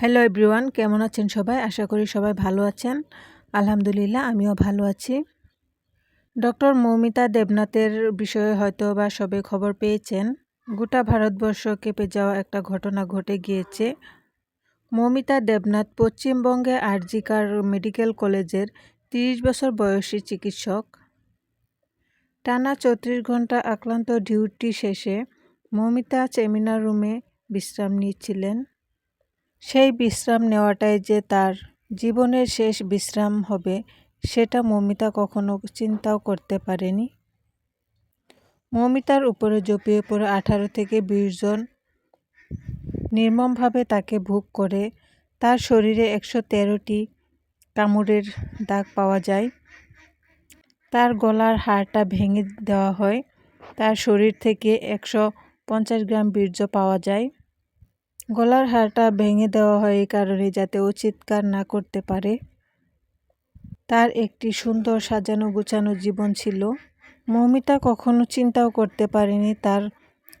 Hello everyone কেমন আছেন সবাই? আশা করি সবাই ভালো আছেন। আলহামদুলিল্লাহ, আমিও ভালো আছি। ডক্টর মৌমিতা দেবনাথের বিষয়ে হয়তো বা সবে খবর পেয়েছেন। গোটা ভারতবর্ষ কেঁপে যাওয়া একটা ঘটনা ঘটে গিয়েছে। মৌমিতা দেবনাথ পশ্চিমবঙ্গে আরজিকার মেডিকেল কলেজের তিরিশ বছর বয়সী চিকিৎসক। টানা চৌত্রিশ ঘণ্টা আক্রান্ত ডিউটি শেষে মৌমিতা সেমিনার রুমে বিশ্রাম নিচ্ছিলেন সেই বিশ্রাম নেওয়াটাই যে তার জীবনের শেষ বিশ্রাম হবে, সেটা মমিতা কখনো চিন্তাও করতে পারেনি। মমিতার উপরে জপিয়ে পড়ে আঠারো থেকে বিশ জন নির্মমভাবে তাকে ভোগ করে, তার শরীরে একশো তেরোটি কামড়ের দাগ পাওয়া যায়। তার গলার হাড়টা ভেঙে দেওয়া হয়, তার শরীর থেকে একশো পঞ্চাশ গ্রাম বীর্য পাওয়া যায়। গলার হাড়টা ভেঙে দেওয়া হয় এই কারণে যাতে ও চিৎকার না করতে পারে। তার একটি সুন্দর সাজানো গুছানো জীবন ছিল। মৌমিতা কখনো চিন্তাও করতে পারেনি। তার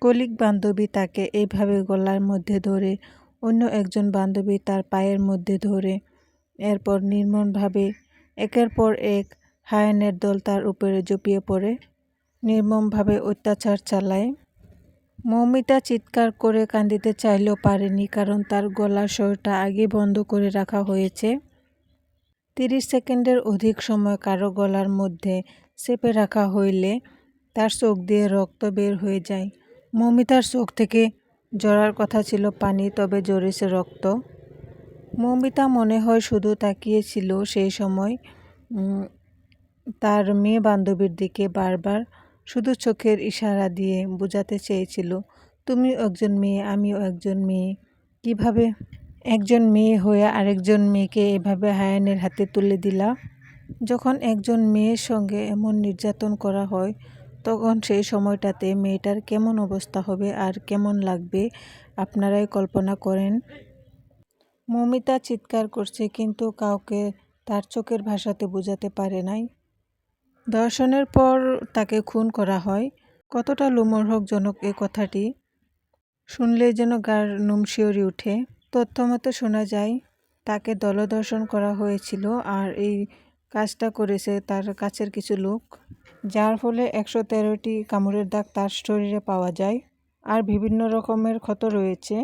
কলিক বান্ধবী তাকে এইভাবে গলার মধ্যে ধরে, অন্য একজন বান্ধবী তার পায়ের মধ্যে ধরে। এরপর নির্মমভাবে, একের পর এক হায়নের দল তার উপরে জপিয়ে পড়ে। নির্মমভাবে অত্যাচার চালায়। মৌমিতা চিৎকার করে কান্দিতে চাইলেও পারেনি কারণ তার গলার স্বরটা আগে বন্ধ করে রাখা হয়েছে। তিরিশ সেকেন্ডের অধিক সময় কারও গলার মধ্যে চেপে রাখা হইলে তার চোখ দিয়ে রক্ত বের হয়ে যায়। মৌমিতার চোখ থেকে জড়ার কথা ছিল পানি, তবে জড়েছে রক্ত। মৌমিতা মনে হয় শুধু তাকিয়েছিল সেই সময় তার মেয়ে বান্ধবীর দিকে বারবার শুধু চোখের ইশারা দিয়ে বোঝাতে চেয়েছিল, তুমি একজন মেয়ে, আমিও একজন মেয়ে। কীভাবে একজন মেয়ে হয়ে আরেকজন মেয়েকে এভাবে হায়ানের হাতে তুলে দিলা? যখন একজন মেয়ের সঙ্গে এমন নির্যাতন করা হয়, তখন সেই সময়টাতে মেয়েটার কেমন অবস্থা হবে আর কেমন লাগবে আপনারাই কল্পনা করেন। মমিতা চিৎকার করছে কিন্তু কাউকে তার চোখের ভাষাতে বোঝাতে পারে নাই। দর্শনের পর তাকে খুন করা হয়। কতটা লোমহর্ষকজনক এ কথাটি? শুনলে যেন গার নুমশিওরি উঠে তথ্য মতো শোনা যায়, তাকে দলদর্শন করা হয়েছিল আর এই কাজটা করেছে তার কাছের কিছু লোক, যার ফলে একশো তেরোটি কামড়ের দাগ তার শরীরে পাওয়া যায় আর বিভিন্ন রকমের ক্ষত রয়েছে।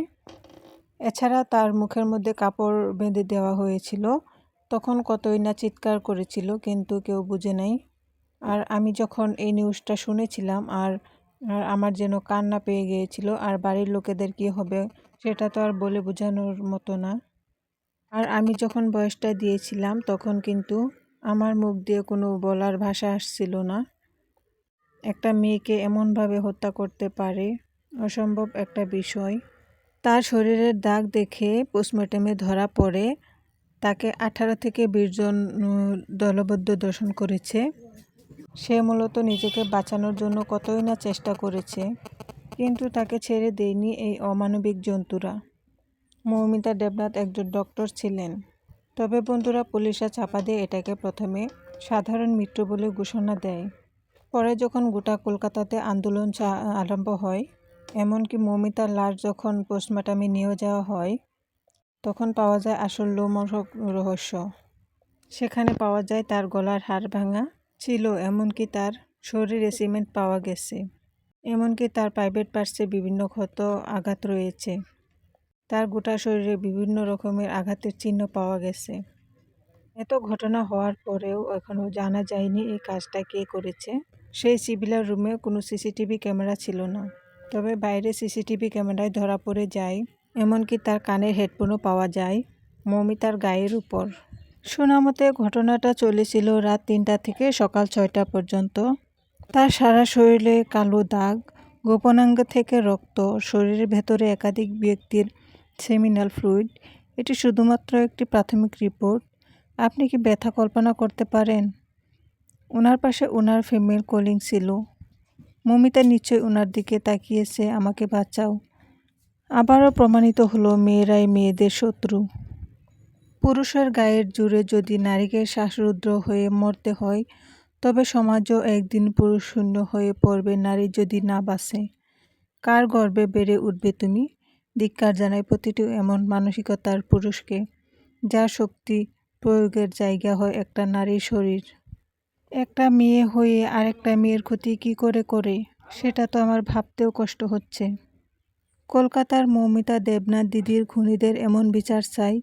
এছাড়া তার মুখের মধ্যে কাপড় বেঁধে দেওয়া হয়েছিল। তখন কতই না চিৎকার করেছিল, কিন্তু কেউ বুঝে নাই। আর আমি যখন এই নিউজটা শুনেছিলাম আর আর আমার যেন কান্না পেয়ে গিয়েছিল আর বাড়ির লোকেদের কী হবে সেটা তো আর বলে বোঝানোর মতো না। আর আমি যখন বয়সটা দিয়েছিলাম তখন কিন্তু আমার মুখ দিয়ে কোনো বলার ভাষা আসছিল না। একটা মেয়েকে এমনভাবে হত্যা করতে পারে অসম্ভব একটা বিষয়। তার শরীরের দাগ দেখে পোস্টমর্টমে ধরা পড়ে, তাকে আঠারো থেকে বিশ জন দলবদ্ধ দর্শন করেছে। সে মূলত নিজেকে বাঁচানোর জন্য কতই না চেষ্টা করেছে, কিন্তু তাকে ছেড়ে দেয়নি এই অমানবিক জন্তুরা। মৌমিতা দেবনাথ একজন ডক্টর ছিলেন। তবে বন্ধুরা পুলিশরা চাপা দিয়ে এটাকে প্রথমে সাধারণ মৃত্যু বলে ঘোষণা দেয়। পরে যখন গোটা কলকাতাতে আন্দোলন আরম্ভ হয়, এমনকি মৌমিতার লাশ যখন পোস্টমর্টমে নিয়ে যাওয়া হয়, তখন পাওয়া যায় আসল লোমহর্ষক রহস্য। সেখানে পাওয়া যায় তার গলার হাড় ভাঙা ছিল, এমনকি তার শরীরে সিমেন্ট পাওয়া গেছে, এমনকি তার প্রাইভেট পার্টসে বিভিন্ন ক্ষত, আঘাত রয়েছে। তার গোটা শরীরে বিভিন্ন রকমের আঘাতের চিহ্ন পাওয়া গেছে। এত ঘটনা হওয়ার পরেও এখনও জানা যায়নি এই কাজটা কে করেছে। সেই সিভিলার রুমে কোনো সিসিটিভি ক্যামেরা ছিল না। তবে বাইরে সিসিটিভি ক্যামেরায় ধরা পড়ে যায়, এমনকি তার কানের হেডফোনও পাওয়া যায় মৌমিতার গায়ের উপর। শোনা মতে ঘটনাটা চলেছিল রাত তিনটা থেকে সকাল ছয়টা পর্যন্ত। তার সারা শরীরে কালো দাগ, গোপনাঙ্গ থেকে রক্ত, শরীরের ভেতরে একাধিক ব্যক্তির সেমিনাল ফ্লুইড, এটি শুধুমাত্র একটি প্রাথমিক রিপোর্ট। আপনি কি ব্যথা কল্পনা করতে পারেন? ওনার পাশে ওনার ফিমেল কলিং ছিল। মমিতা নিশ্চয়ই ওনার দিকে তাকিয়েছে, আমাকে বাঁচাও। আবারও প্রমাণিত হলো, মেয়েরাই মেয়েদের শত্রু। পুরুষের গায়ের জুড়ে যদি নারীকে শ্বাসরুদ্র হয়ে মরতে হয়, তবে সমাজও একদিন পুরুষশূন্য হয়ে পড়বে, নারী যদি না বাসে কার গর্বে বেড়ে উঠবে তুমি? ধিক্কার জানাই প্রতিটি এমন মানসিকতার পুরুষকে, যার শক্তি প্রয়োগের জায়গা হয় একটা নারীর শরীর। একটা মেয়ে হয়ে আরেকটা মেয়ের ক্ষতি কি করে করে? সেটা তো আমার ভাবতেও কষ্ট হচ্ছে। কলকাতার মৌমিতা দেবনাথ দিদির খুনিদের এমন বিচার চাই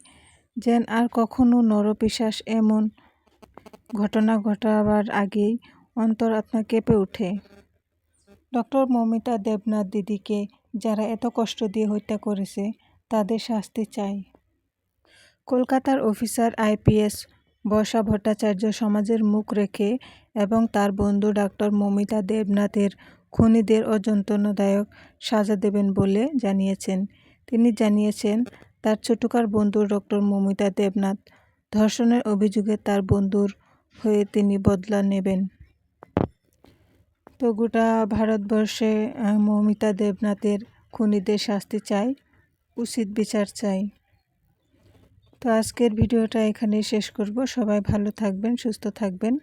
যেন আর কখনো নরপিশাস এমন ঘটনা ঘটাবার আগেই অন্তর আত্মা কেঁপে ওঠে। ডক্টর মমিতা দেবনাথ দিদিকে যারা এত কষ্ট দিয়ে হত্যা করেছে, তাদের শাস্তি চাই। কলকাতার অফিসার আইপিএস বর্ষা ভট্টাচার্য সমাজের মুখ রেখে এবং তার বন্ধু ডাক্তার মমিতা দেবনাথের খুনিদের অযন্ত্রণাদায়ক সাজা দেবেন বলে জানিয়েছেন। তিনি জানিয়েছেন তার ছোটকার বন্ধু ডক্টর মমিতা দেবনাথ। ধর্ষণের অভিযোগে তার বন্ধুর হয়ে তিনি বদলা নেবেন। তো গোটা ভারতবর্ষে মমিতা দেবনাথের খুনিদের শাস্তি চাই, উচিত বিচার চাই। তো আজকের ভিডিওটা এখানেই শেষ করব। সবাই ভালো থাকবেন, সুস্থ থাকবেন।